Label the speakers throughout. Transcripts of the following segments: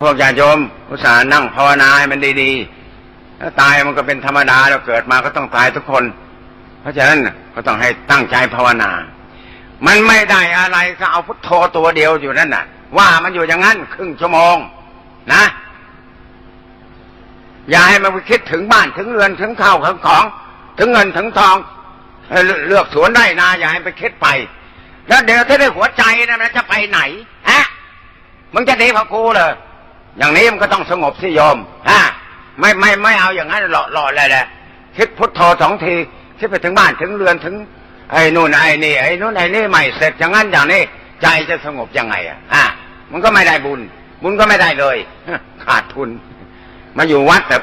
Speaker 1: พวกญาติโยมอุตส่าห์นั่งภาวนาให้มันดีๆถ้าตายมันก็เป็นธรรมดาเราเกิดมาก็ต้องตายทุกคน เพราะฉะนั้นก็ต้องให้ตั้งใจภาวนา มันไม่ได้อะไรก็เอาพุทโธตัวเดียวอยู่นั่นน่ะ ว่ามันอยู่อย่างนั้นครึ่งชั่วโมง นะอย่าให้มันไปคิดถึงบ้านถึงเรือนถึงข้าวถึงของ ถึงเงินถึงทองเลือกสวนได้นา อย่าให้ไปคิดไป แล้วเดี๋ยวถ้าได้หัวใจนะมันจะไปไหนฮะมึงจะดีพอกูเลย อย่างนี้มันก็ต้องสงบสิโยมฮะไม่ไม่ไม่เอาอย่างนั้นหล่อหล่อเลยแหละคิดพุทโธสองทีคิดไปถึงบ้านถึงเรือนถึงไอ้นู่นไอ้นี่ไอ้นู่นไอ้นี่ไม่เสร็จอย่างนั้นอย่างนี้ใจจะสงบยังไงอะฮะมันก็ไม่ได้บุญ บุญก็ไม่ได้เลยขาดทุน มาอยู่วัดแต่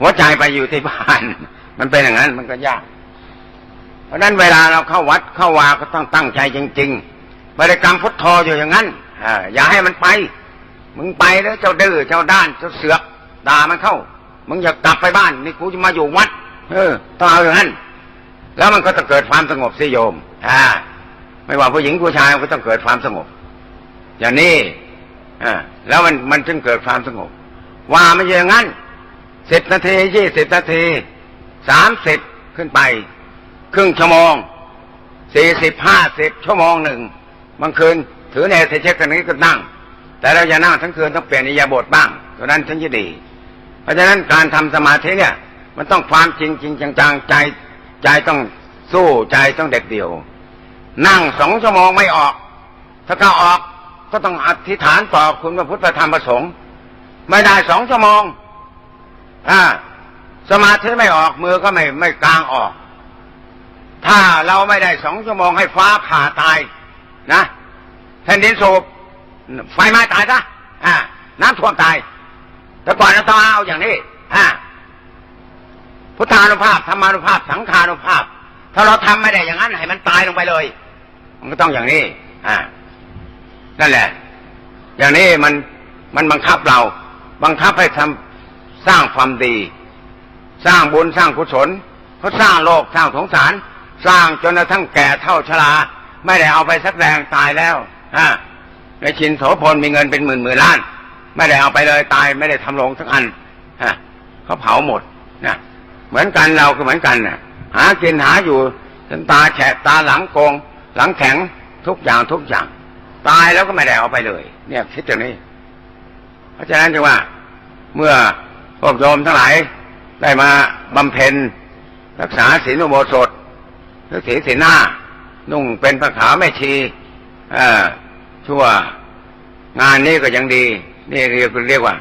Speaker 1: หัวใจไปอยู่ที่บ้าน มันเป็นอย่างนั้นมันก็ยาก เพราะฉะนั้นเวลาเราเข้าวัดเข้าวาก็ต้องตั้งใจจริง ๆ บริกรรมพุทโธอยู่อย่างนั้นอ่าอย่าให้มันไป มึงไปแล้วเจ้าดื้อเจ้าด้านเจ้าเสือกด่ามันเข้า มึงอยากกลับไปบ้านนี่กูจะมาอยู่วัด เออต้องเอาอย่างนั้น แล้วมันก็จะเกิดความสงบสิโยม อ่า ไม่ว่าผู้หญิงผู้ชายมันก็ต้องเกิดความสงบ อย่างนี้อ่าแล้วมันมันจึงเกิดความสงบ ว่ามันอย่างนั้นสิบนาทียี่สิบนาทีสามสิบขึ้นไป ครึ่งชั่วโมงสี่สิบห้าสิบชั่วโมงหนึ่งบางคืนถือในเทเช็คกันนี้ก็นั่ง แต่เราอย่านั่งทั้งคืนต้องเปลี่ยนอิยาบทบ้างเท่านั้นถึงจะดี เพราะฉะนั้นการทำสมาธิเนี่ย มันต้องความจริงจริงจังๆใจใจต้องสู้ใจต้องเด็ดเดี่ยว นั่งสองชั่วโมงไม่ออก ถ้าเขาออกก็ต้องอธิษฐานต่อคุณพระพุทธธรรมพระสงฆ์ไม่ได้สองชั่วโมงอ่าสมาธิไม่ออกมือก็ไม่ไม่กลางออก ถ้าเราไม่ได้สองชั่วโมงให้ฟ้าผ่าตายนะแผ่นดินสูบ ไฟไหม้ตายซะอ่าน้ำท่วมตาย แต่ก่อนเราต้องเอาอย่างนี้อ่าพุทธานุภาพธรรมานุภาพ สังขานุภาพ ถ้าเราทำไม่ได้อย่างนั้นให้มันตายลงไปเลย มันก็ต้องอย่างนี้ อ่า นั่นแหละ อย่างนี้มันมันบังคับเรา บังคับให้ทำสร้างความดี สร้างบุญสร้างกุศลเขาสร้างโลกสร้างสงสาร สร้างจนกระทั่งแก่เท่าชรา ไม่ได้เอาไปสักแรงตายแล้วอ่า ในชินโสพลมีเงินเป็นหมื่นหมื่นล้าน ไม่ได้เอาไปเลยตายไม่ได้ทำลงสักอันฮะเขาเผาหมดนะเหมือนกันเราก็เหมือนกันนะหากินหาอยู่จนตาแฉะตาหลังโกง หลังแข็งทุกอย่างทุกอย่าง ตายแล้วก็ไม่ได้เอาไปเลย เนี่ยคิดอย่างนี้ เพราะฉะนั้นจึงว่า เมื่อพวกโยมทั้งหลายได้มาบำเพ็ญรักษาศีลอุโบสถรือศีลศีลหน้า นุ่งเป็นผ้าขาวแม่ชี เอ่อ ชั่วงานนี้ก็ยังดี นี่เรียกเรียกว่า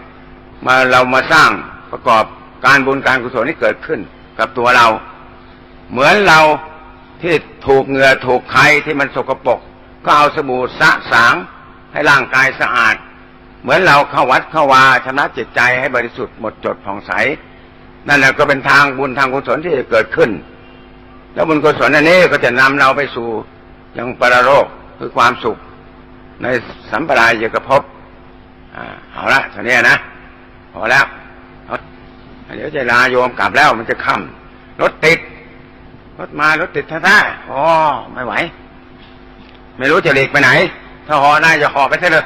Speaker 1: มาเรามาสร้างประกอบการบุญการกุศลที่เกิดขึ้น กับตัวเรา เหมือนเราที่ถูกเหงื่อถูกไข่ที่มันสกปรกก็เอาสบู่สะสางให้ร่างกายสะอาด เหมือนเราเข้าวัดเข้าวาชำระจิตใจให้บริสุทธิ์หมดจดผ่องใส นั่นแหละก็เป็นทางบุญทางกุศลที่จะเกิดขึ้น แล้วบุญกุศลอันนี้ก็จะนำเราไปสู่ยังปรโลกคือความสุข ในสัมปรายยกภพอ่าเอาละตอนนี้นะพอแล้วเเดี๋ยวจะลาโยมกลับแล้วมันจะค่ำรถติด รถมารถติดท่าท่าๆอ๋อไม่ไหว ไม่รู้จะหลีกไปไหน ถ้าหอได้จะหอไปเสียเลย